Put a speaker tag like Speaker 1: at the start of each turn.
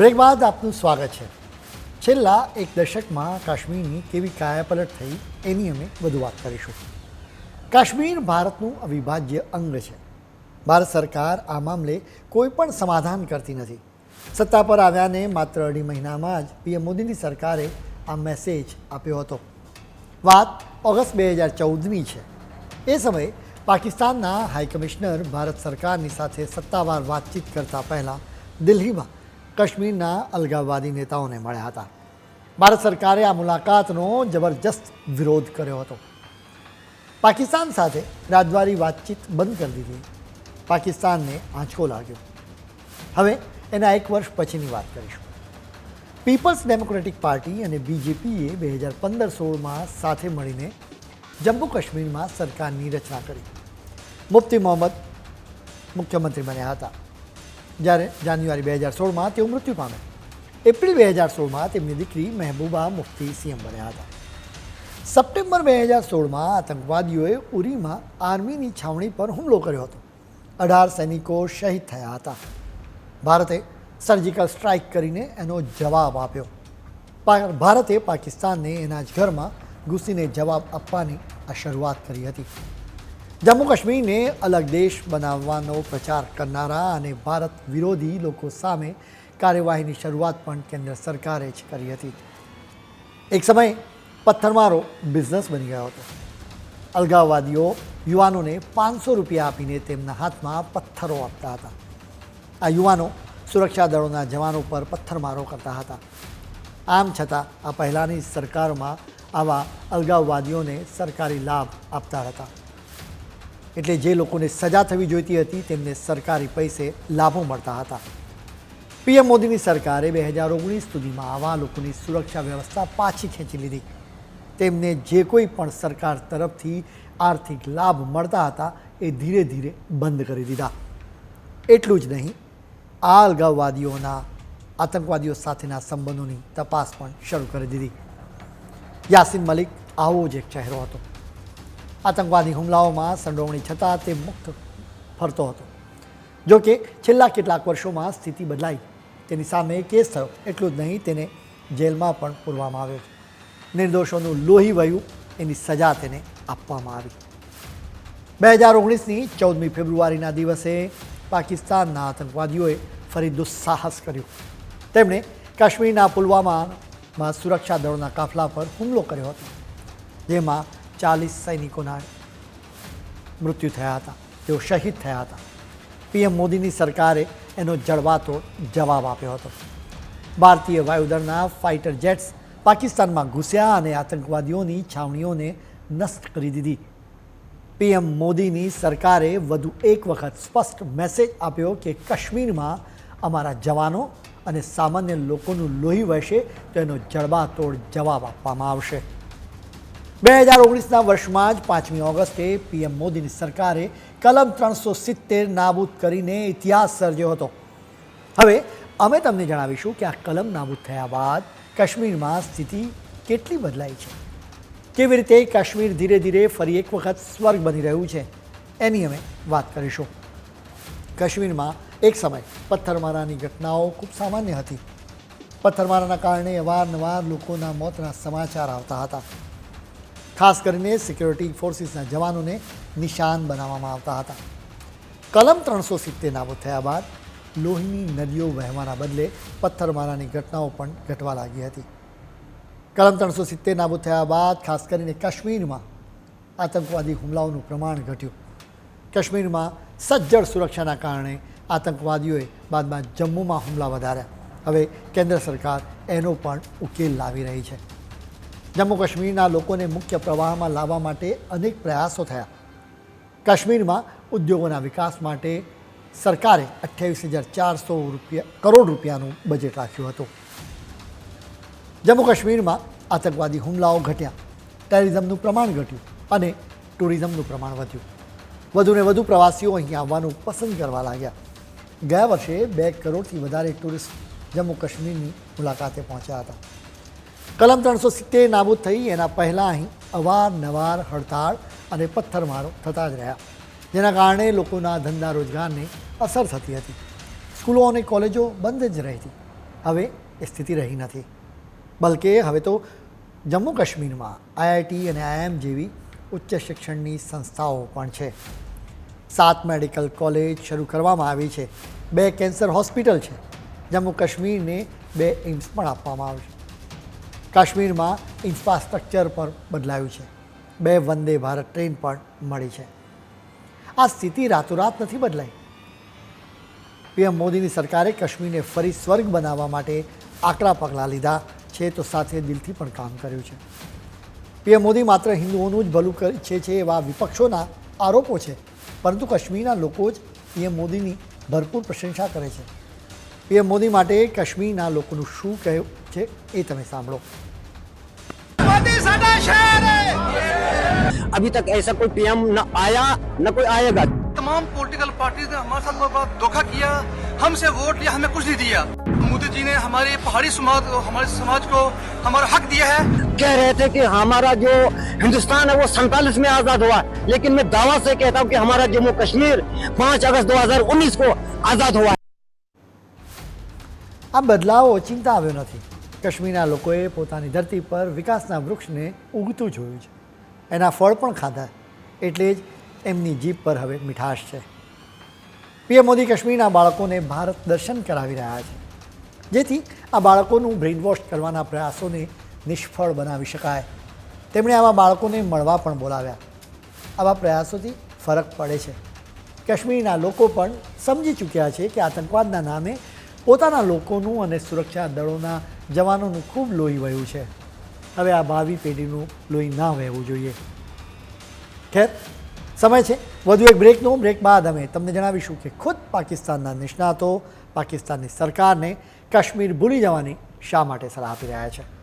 Speaker 1: Break બાદ આપનું સ્વાગત છે. છેલ્લા એક દશકમાં કાશ્મીરની કેવી કાયાપલટ થઈ એની અમે વધુ વાત કરીશું. કાશ્મીર ભારતનું અવિભાજ્ય અંગ છે. ભારત સરકાર આ મામલે કોઈ પણ સમાધાન કરતી નથી. સત્તા પર આવ્યાને માત્ર અઢી મહિનામાં જ પીએમ મોદીની સરકારે આ મેસેજ આપ્યો હતો. વાત ઓગસ્ટ બે હજાર ચૌદની છે. એ સમયે પાકિસ્તાનના હાઈ કમિશનર ભારત સરકારની સાથે સત્તાવાર વાતચીત કરતા પહેલાં દિલ્હીમાં કાશ્મીરના અલગાવવાદી નેતાઓને મળ્યા હતા. ભારત સરકારે આ મુલાકાતનો જબરજસ્ત વિરોધ કર્યો હતો. પાકિસ્તાન સાથે રાજદ્વારી વાતચીત બંધ કરી દીધી. પાકિસ્તાનને આંચકો લાગ્યો. હવે એના એક વર્ષ પછીની વાત કરીશું. પીપલ્સ ડેમોક્રેટિક પાર્ટી અને બીજેપીએ બે હજાર પંદર સોળમાં સાથે મળીને જમ્મુ કાશ્મીરમાં સરકારની રચના કરી. મુફ્તી મોહમ્મદ મુખ્યમંત્રી બન્યા હતા. જ્યારે જાન્યુઆરી બે હજાર સોળમાં તેઓ મૃત્યુ પામ્યા. એપ્રિલ બે હજાર સોળમાં તેમની દીકરી મહેબૂબા મુફ્તી સીએમ બન્યા હતા. સપ્ટેમ્બર બે હજાર સોળમાં આતંકવાદીઓએ ઉરીમાં આર્મીની છાવણી પર હુમલો કર્યો હતો. અઢાર સૈનિકો શહીદ થયા હતા. ભારતે સર્જિકલ સ્ટ્રાઇક કરીને એનો જવાબ આપ્યો. ભારતે પાકિસ્તાનને એના જ ઘરમાં ઘૂસીને જવાબ આપવાની આ શરૂઆત કરી હતી. જમ્મુ કાશ્મીરને અલગ દેશ બનાવવાનો પ્રચાર કરનારા અને ભારત વિરોધી લોકો સામે કાર્યવાહીની શરૂઆત પણ કેન્દ્ર સરકારે જ કરી હતી. એક સમયે પથ્થરમારો બિઝનેસ બની ગયો હતો. અલગાવવાદીઓ યુવાનોને પાંચસો રૂપિયા આપીને તેમના હાથમાં પથ્થરો આપતા હતા. આ યુવાનો સુરક્ષા દળોના જવાનો પર પથ્થરમારો કરતા હતા. આમ છતાં આ પહેલાંની સરકારમાં આવા અલગાવવાદીઓને સરકારી લાભ આપતા હતા. એટલે જે લોકોને સજા થવી જોઈતી હતી, તેમને સરકારી પૈસે લાભો મળતા હતા. પીએમ મોદીની સરકારે બે હજાર ઓગણીસ સુધીમાં આવા લોકોની સુરક્ષા વ્યવસ્થા પાછી ખેંચી લીધી. તેમને જે કોઈ પણ સરકાર તરફથી આર્થિક લાભ મળતા હતા, એ ધીરે ધીરે બંધ કરી દીધા. એટલું જ નહીં આ અલગાવવાદીઓના આતંકવાદીઓ સાથેના સંબંધોની તપાસ પણ શરૂ કરી દીધી. યાસીન મલિક, આવો જ એક ચહેરો હતો. આતંકવાદી હુમલાઓમાં સંડોવણી છતાં તે મુક્ત ફરતો હતો. જો કે છેલ્લા કેટલાક વર્ષોમાં સ્થિતિ બદલાઈ. તેની સામે કેસ થયો. એટલું જ નહીં, તેને જેલમાં પણ પૂરવામાં આવ્યો છે. નિર્દોષોનું લોહી વહ્યું એની સજા તેને આપવામાં આવી. બે હજાર ઓગણીસની ચૌદમી ફેબ્રુઆરીના દિવસે પાકિસ્તાનના આતંકવાદીઓએ ફરી દુસ્સાહસ કર્યું. તેમણે કાશ્મીરના પુલવામામાં સુરક્ષા દળોના કાફલા પર હુમલો કર્યો હતો, જેમાં ચાલીસ સૈનિકોના મૃત્યુ થયા હતા તેઓ શહીદ થયા હતા પીએમ મોદીની સરકારે એનો જળવાતો જવાબ આપ્યો હતો ભારતીય વાયુદળના ફાઇટર જેટ્સ પાકિસ્તાનમાં ઘૂસ્યા અને આતંકવાદીઓની છાવણીઓને નષ્ટ કરી દીધી પીએમ મોદીની સરકારે વધુ એક વખત સ્પષ્ટ મેસેજ આપ્યો કે કાશ્મીરમાં અમારા જવાનો અને સામાન્ય લોકોનું લોહી વહેશે તો એનો જડબાતોડ જવાબ આપવામાં આવશે બે હજાર ઓગણીસના વર્ષમાં જ પાંચમી ઓગસ્ટે પીએમ મોદીની સરકારે કલમ ત્રણસો સિત્તેર નાબૂદ કરીને ઇતિહાસ સર્જ્યો હતો. હવે અમે તમને જણાવીશું કે આ કલમ નાબૂદ થયા બાદ કાશ્મીરમાં સ્થિતિ કેટલી બદલાઈ છે. કેવી રીતે કાશ્મીર ધીરે ધીરે ફરી એક વખત સ્વર્ગ બની રહ્યું છે, એની અમે વાત કરીશું. કાશ્મીરમાં એક સમય પથ્થરમારાની ઘટનાઓ ખૂબ સામાન્ય હતી. પથ્થરમારાના કારણે અવારનવાર લોકોના મોતના સમાચાર આવતા હતા. ખાસ કરીને સિક્યોરિટી ફોર્સિસના જવાનોને નિશાન બનાવવામાં આવતા હતા. કલમ ત્રણસો સિત્તેર નાબૂદ થયા બાદ લોહીની નદીઓ વહેવાના બદલે પથ્થરમારાની ઘટનાઓ પણ ઘટવા લાગી હતી. કલમ ત્રણસો સિત્તેર નાબૂદ થયા બાદ ખાસ કરીને કાશ્મીરમાં આતંકવાદી હુમલાઓનું પ્રમાણ ઘટ્યું. કાશ્મીરમાં સજ્જડ સુરક્ષાના કારણે આતંકવાદીઓએ બાદમાં જમ્મુમાં હુમલા વધાર્યા. હવે કેન્દ્ર સરકાર એનો પણ ઉકેલ લાવી રહી છે. જમ્મુ કાશ્મીરના લોકોને મુખ્ય પ્રવાહમાં લાવવા માટે અનેક પ્રયાસો થયા. કાશ્મીરમાં ઉદ્યોગોના વિકાસ માટે સરકારે અઠ્યાવીસ હજાર ચારસો રૂપિયા, કરોડ રૂપિયાનું બજેટ રાખ્યું હતું. જમ્મુ કાશ્મીરમાં આતંકવાદી હુમલાઓ ઘટ્યા ટેરરિઝમનું પ્રમાણ ઘટ્યું અને ટુરિઝમનું પ્રમાણ વધ્યું. વધુને વધુ પ્રવાસીઓ અહીં આવવાનું પસંદ કરવા લાગ્યા. ગયા વર્ષે બે કરોડથી વધારે ટુરિસ્ટ જમ્મુ કાશ્મીરની મુલાકાતે પહોંચ્યા હતા. કલમ ત્રણસો સિત્તેર નાબૂદ થઈ એના પહેલાં અહીં અવારનવાર હડતાળ અને પથ્થરમારો થતા જ રહ્યા. જેના કારણે લોકોના ધંધા રોજગારને અસર થતી હતી. સ્કૂલો અને કોલેજો બંધ જ રહી હતી હવે એ સ્થિતિ રહી નથી. બલકે હવે તો જમ્મુ કાશ્મીરમાં આઈઆઈટી અને આઈએમ જેવી ઉચ્ચ શિક્ષણની સંસ્થાઓ પણ છે. સાત મેડિકલ કોલેજ શરૂ કરવામાં આવી છે. બે કેન્સર હોસ્પિટલ છે. જમ્મુ કાશ્મીરને બે એઇમ્સ પણ આપવામાં આવશે કાશ્મીરમાં ઇન્ફ્રાસ્ટ્રક્ચર પણ બદલાયું છે. બે વંદે ભારત ટ્રેન પણ મળી છે. આ સ્થિતિ રાતોરાત નથી બદલાઈ. પીએમ મોદીની સરકારે કાશ્મીરને ફરી સ્વર્ગ બનાવવા માટે આકરા પગલાં લીધા છે તો સાથે દિલથી પણ કામ કર્યું છે. પીએમ મોદી માત્ર હિન્દુઓનું જ ભલું ઈચ્છે છે એવા વિપક્ષોના આરોપો છે, પરંતુ કાશ્મીરના લોકો જ પીએમ મોદીની ભરપૂર પ્રશંસા કરે છે. પીએમ મોદી માટે કાશ્મીરના લોકોનું શું કહેવું છે એ તમે સાંભળો
Speaker 2: मोदी साडा शहर है
Speaker 3: अभी तक ऐसा कोई पीएम न आया न कोई आएगा
Speaker 2: तमाम पॉलिटिकल पार्टीज ने हमारे साथ बहुत बड़ा धोखा किया हमसे वोट लिया हमें कुछ नहीं दिया मोदी जी ने हमारे पहाड़ी समाज हमारे समाज को हमारा हक दिया है
Speaker 3: कह रहे थे कि हमारा जो हिंदुस्तान है वो सैतालीस में आजाद हुआ लेकिन मैं दावा से कहता हूँ कि हमारा जम्मू कश्मीर पाँच अगस्त 2019 को आजाद हुआ
Speaker 1: આ બદલાવ ઓચિંતા આવ્યો નથી કાશ્મીરના લોકોએ પોતાની ધરતી પર વિકાસના વૃક્ષને ઉગતું જોયું છે. એના ફળ પણ ખાધા, એટલે જ એમની જીભ પર હવે મીઠાશ છે. પીએમ મોદી કાશ્મીરના બાળકોને ભારત દર્શન કરાવી રહ્યા છે. જેથી આ બાળકોનું બ્રેઇન વોશ કરવાના પ્રયાસોને નિષ્ફળ બનાવી શકાય. તેમણે આવા બાળકોને મળવા પણ બોલાવ્યા. આવા પ્રયાસોથી ફરક પડે છે. કાશ્મીરના લોકો પણ સમજી ચૂક્યા છે કે આતંકવાદના નામે પોતાના લોકોનું અને સુરક્ષા દળોના જવાનોનું ખૂબ લોહી વહ્યું છે. હવે આ ભાવિ પેઢીનું લોહી ના વહેવું જોઈએ. ખેર, સમય છે. વધુ એક બ્રેકનો, બ્રેક બાદ અમે તમને જણાવીશું કે ખુદ પાકિસ્તાનના નિષ્ણાતો પાકિસ્તાનની સરકારને કાશ્મીર ભૂલી જવાની શા માટે સલાહ આપી રહ્યા છે.